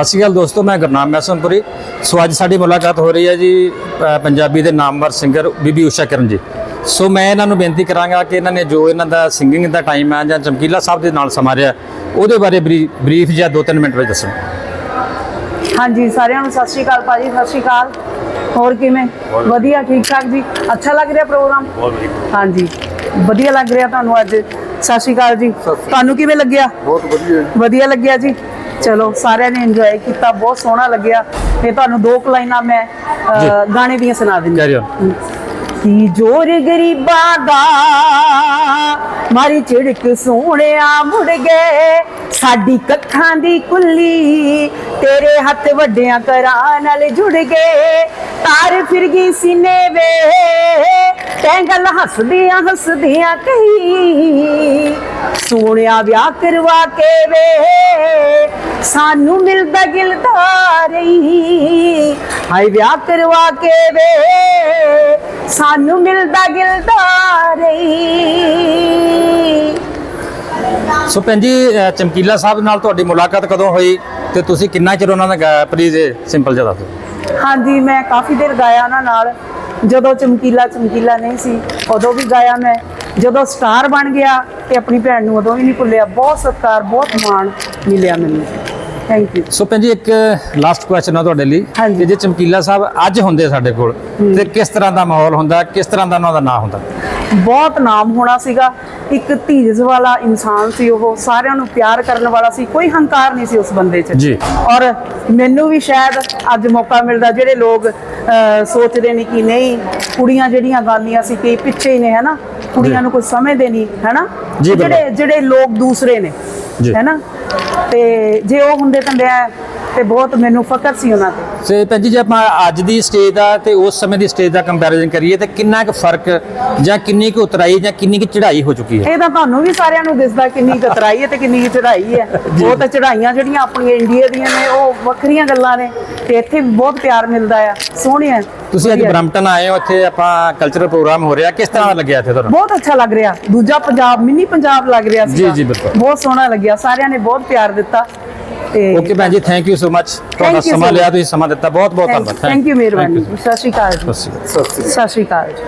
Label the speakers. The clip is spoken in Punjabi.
Speaker 1: ਸਤਿ ਸ਼੍ਰੀ ਅਕਾਲ ਦੋਸਤੋ ਮੈਂ ਗੁਰਨਾਮ ਮੈਸਨਪੁਰੀ। ਸੋ ਅੱਜ ਸਾਡੀ ਮੁਲਾਕਾਤ ਹੋ ਰਹੀ ਹੈ ਜੀ ਪੰਜਾਬੀ ਦੇ ਨਾਮਵਰ ਸਿੰਗਰ ਬੀਬੀ ਊਸ਼ਾ ਕਿਰਨ ਜੀ। ਸੋ ਮੈਂ ਇਹਨਾਂ ਨੂੰ ਬੇਨਤੀ ਕਰਾਂਗਾ ਕਿ ਇਹਨਾਂ ਨੇ ਜੋ ਇਹਨਾਂ ਦਾ ਸਿੰਗਿੰਗ ਦਾ ਟਾਈਮ ਹੈ ਜਾਂ ਚਮਕੀਲਾ ਸਾਹਿਬ ਦੇ ਨਾਲ ਸਮਾਰਿਆ ਉਹਦੇ ਬਾਰੇ ਬਰੀਫ ਜਾਂ 2-3 ਮਿੰਟ ਵਿੱਚ ਦੱਸੋ
Speaker 2: ਹਾਂਜੀ ਸਾਰਿਆਂ ਨੂੰ ਸਤਿ ਸ਼੍ਰੀ ਅਕਾਲ ਭਾਜੀ ਸਤਿ ਸ਼੍ਰੀ ਅਕਾਲ। ਹੋਰ ਕਿਵੇਂ? ਵਧੀਆ ਠੀਕ ਠਾਕ ਜੀ? ਅੱਛਾ ਲੱਗ ਰਿਹਾ ਪ੍ਰੋਗਰਾਮ? ਹਾਂਜੀ ਵਧੀਆ ਲੱਗ ਰਿਹਾ ਤੁਹਾਨੂੰ ਅੱਜ। ਸਤਿ ਸ਼੍ਰੀ ਅਕਾਲ ਜੀ। ਤੁਹਾਨੂੰ ਕਿਵੇਂ ਲੱਗਿਆ?
Speaker 3: ਬਹੁਤ ਵਧੀਆ ਜੀ।
Speaker 2: ਵਧੀਆ ਲੱਗਿਆ ਜੀ? ਚਲੋ ਸਾਰਿਆਂ ਨੇ ਇੰਜੋਏ ਕੀਤਾ ਬਹੁਤ ਸੋਹਣਾ ਲੱਗਿਆ। ਤੇ ਤੁਹਾਨੂੰ ਦੋ ਲਾਈਨਾਂ ਮੈਂ। ਗਾਣੇ ਦੀਆਂ ਸੁਣਾ ਦਿੰਦੀ
Speaker 1: ਕੈਰੀ ਔਨ
Speaker 2: ਕੀ ਜੋਰ ਗਰੀਬਾਂ ਦਾ ਮਾਰੀ ਝਿੜਕ ਸੋਹਣਿਆ ਮੁੜ ਗਏ। ਸਾਡੀ ਕੱਖਾਂ ਦੀ ਕੁੱਲੀ ਤੇਰੇ ਹੱਥ ਵੱਡਿਆਂ ਕਰਾਂ ਨਾਲ ਜੁੜ ਗਏ। ਤਾਰ ਫਿਰ ਗਈ ਸੀਨੇ ਵੇ ਤੈਂ ਗੱਲ ਹੱਸਦਿਆਂ ਹੱਸਦਿਆਂ ਕਹੀ ਸੋਹਣਿਆ ਵਿਆਹ ਕਰਵਾ ਕੇ ਵੇ। ਸਾਨੂੰ ਮਿਲਦਾ ਗਿਲਦਾ ਰਹੀ। ਹਾਏ ਵਿਆਹ ਕਰਵਾ ਕੇ ਵੇ ਸਾਨੂੰ ਮਿਲਦਾ ਗਿਲਦਾ ਰਹੀ।
Speaker 1: ਸੋ ਭੈਣ ਜੀ ਅ, ਚਮਕੀਲਾ ਸਾਹਿਬ ਨਾਲ ਤੁਹਾਡੀ ਮੁਲਾਕਾਤ ਕਦੋਂ ਹੋਈ ਤੇ ਤੁਸੀਂ ਕਿੰਨਾ ਚਿਰ ਉਹਨਾਂ ਦਾ ਗਾਇਆ? ਪਲੀਜ਼ ਸਿੰਪਲ ਜਿਹਾ ਦੱਸ।
Speaker 2: ਹਾਂਜੀ ਮੈਂ ਕਾਫੀ ਦੇਰ ਗਾਇਆ ਉਹਨਾਂ ਨਾਲ। ਜਦੋਂ ਚਮਕੀਲਾ ਚਮਕੀਲਾ ਨਹੀਂ ਸੀ ਉਦੋਂ ਵੀ ਗਾਇਆ ਮੈਂ। ਜਦੋਂ ਸਟਾਰ ਬਣ ਗਿਆ ਤੇ ਆਪਣੀ ਭੈਣ ਨੂੰ ਉਦੋਂ ਵੀ ਨਹੀਂ ਭੁੱਲਿਆ। ਬਹੁਤ ਸਤਿਕਾਰ ਬਹੁਤ ਮਾਣ ਮਿਲਿਆ ਮੈਨੂੰ। ਥੈਂਕ ਯੂ
Speaker 1: ਸੋ ਭੈਣ ਜੀ ਇੱਕ ਲਾਸਟ ਕੁਐਸਚਨ ਆ ਤੁਹਾਡੇ ਲਈ। ਕਿ ਜੇ ਚਮਕੀਲਾ ਸਾਹਿਬ ਅੱਜ ਹੁੰਦੇ ਸਾਡੇ ਕੋਲ ਤੇ ਕਿਸ ਤਰ੍ਹਾਂ ਦਾ ਮਾਹੌਲ ਹੁੰਦਾ ਕਿਸ ਤਰ੍ਹਾਂ ਦਾ ਉਹਨਾਂ ਦਾ ਨਾਂ ਹੁੰਦਾ?
Speaker 2: ਬਹੁਤ ਨਾਮ ਹੋਣਾ ਸੀਗਾ। ਇੱਕ ਧੀਰਜ ਵਾਲਾ ਇਨਸਾਨ ਸੀ ਉਹ ਸਾਰਿਆਂ ਨੂੰ ਪਿਆਰ ਕਰਨ ਵਾਲਾ ਸੀ ਕੋਈ ਹੰਕਾਰ ਨਹੀਂ ਸੀ ਉਸ ਬੰਦੇ 'ਚ
Speaker 1: ਜੀ।
Speaker 2: ਔਰ ਮੈਨੂੰ ਵੀ ਸ਼ਾਇਦ ਅੱਜ ਮੌਕਾ ਮਿਲਦਾ ਜਿਹੜੇ ਲੋਕ ਸੋਚਦੇ ਨੇ ਕਿ ਨਹੀਂ ਕੁੜੀਆਂ ਜਿਹੜੀਆਂ ਗਾਉਂਦੀਆਂ ਸੀ ਕਿ ਪਿੱਛੇ ਹੀ ਨੇ ਹੈਨਾ ਕੁੜੀਆਂ ਨੂੰ ਕੋਈ ਸਮਝਦੇ ਨਹੀਂ ਹੈਨਾ। ਜਿਹੜੇ ਜਿਹੜੇ ਲੋਕ ਦੂਸਰੇ ਨੇ। ਹੈਨਾ ਤੇ ਜੇ ਉਹ ਹੁੰਦੇ ਤਾਂ ਮੈਂ ਤੇ ਬਹੁਤ ਮੈਨੂੰ ਫਕਰ ਸੀ ਉਹਨਾਂ ਤੇ।
Speaker 1: ਤੇ ਭੈਣ ਜੀ ਜੇ ਆਪਾਂ ਅੱਜ ਦੀ ਸਟੇਜ ਦਾ ਤੇ ਉਸ ਸਮੇਂ ਦੀ ਸਟੇਜ ਦਾ ਕੰਪੈਰੀਜ਼ਨ ਕਰੀਏ ਤੇ ਕਿੰਨਾ ਕੁ ਫ਼ਰਕ ਜਾਂ ਕਿੰਨੀ ਕੁ ਉਤਰਾਈ ਜਾਂ ਕਿੰਨੀ ਕੁ ਚੜ੍ਹਾਈ ਹੋ ਚੁੱਕੀ ਹੈ?
Speaker 2: ਇਹ ਤਾਂ ਤੁਹਾਨੂੰ ਵੀ ਸਾਰਿਆਂ ਨੂੰ ਦਿਸਦਾ ਕਿੰਨੀ ਕਤਰਾਈ ਹੈ ਤੇ ਕਿੰਨੀ ਕੁ ਚੜਾਈ ਹੈ। ਉਹ ਤਾਂ ਚੜਾਈਆਂ ਜਿਹੜੀਆਂ ਆਪਣੀਆਂ ਇੰਡੀਆ ਦੀਆਂ ਨੇ ਉਹ ਵੱਖਰੀਆਂ ਗੱਲਾਂ ਨੇ ਤੇ ਇੱਥੇ ਵੀ ਬਹੁਤ ਪਿਆਰ ਮਿਲਦਾ ਆ ਸੋਹਣੇ ਆ।
Speaker 1: ਤੁਸੀਂ ਅੱਜ
Speaker 2: ਵਧੀਆ।
Speaker 1: ਬ੍ਰਮਟਨ ਆਏ ਹੋ ਇੱਥੇ ਆਪਾਂ ਕਲਚਰਲ ਪ੍ਰੋਗਰਾਮ ਹੋ ਰਿਹਾ ਕਿਸ ਤਰ੍ਹਾਂ ਦਾ ਲੱਗਿਆ ਇੱਥੇ ਤੁਹਾਨੂੰ?
Speaker 2: ਬਹੁਤ ਅੱਛਾ ਲੱਗ ਰਿਹਾ। ਦੂਜਾ ਪੰਜਾਬ ਮਿੰਨੀ ਪੰਜਾਬ ਲੱਗ ਰਿਹਾ ਸੀ
Speaker 1: ਜੀ, ਜੀ, ਬਿਲਕੁਲ।
Speaker 2: ਬਹੁਤ ਸੋਹਣਾ ਲੱਗਿਆ ਸਾਰਿਆਂ ਨੇ ਬਹੁਤ ਪਿਆਰ ਦਿੱਤਾ। ਤੇ
Speaker 1: ਓਕੇ ਭੈਣ ਜੀ ਥੈਂਕ ਯੂ ਸੋ ਮਚ ਤੁਹਾਡਾ ਸਮਾਂ ਲਿਆ. ਤੁਸੀਂ ਸਮਾਂ ਦਿੱਤਾ ਬਹੁਤ ਬਹੁਤ ਧੰਨਵਾਦ।
Speaker 2: ਥੈਂਕ ਯੂ ਮਿਹਰਬਾਨੀ. ਸਤਿ ਸ਼੍ਰੀ ਅਕਾਲ ਜੀ।
Speaker 1: ਸਤਿ ਸ਼੍ਰੀ ਅਕਾਲ
Speaker 3: ਸਤਿ ਸ੍ਰੀ ਅਕਾਲ
Speaker 2: ਸਤਿ ਸ਼੍ਰੀ ਅਕਾਲ ਜੀ।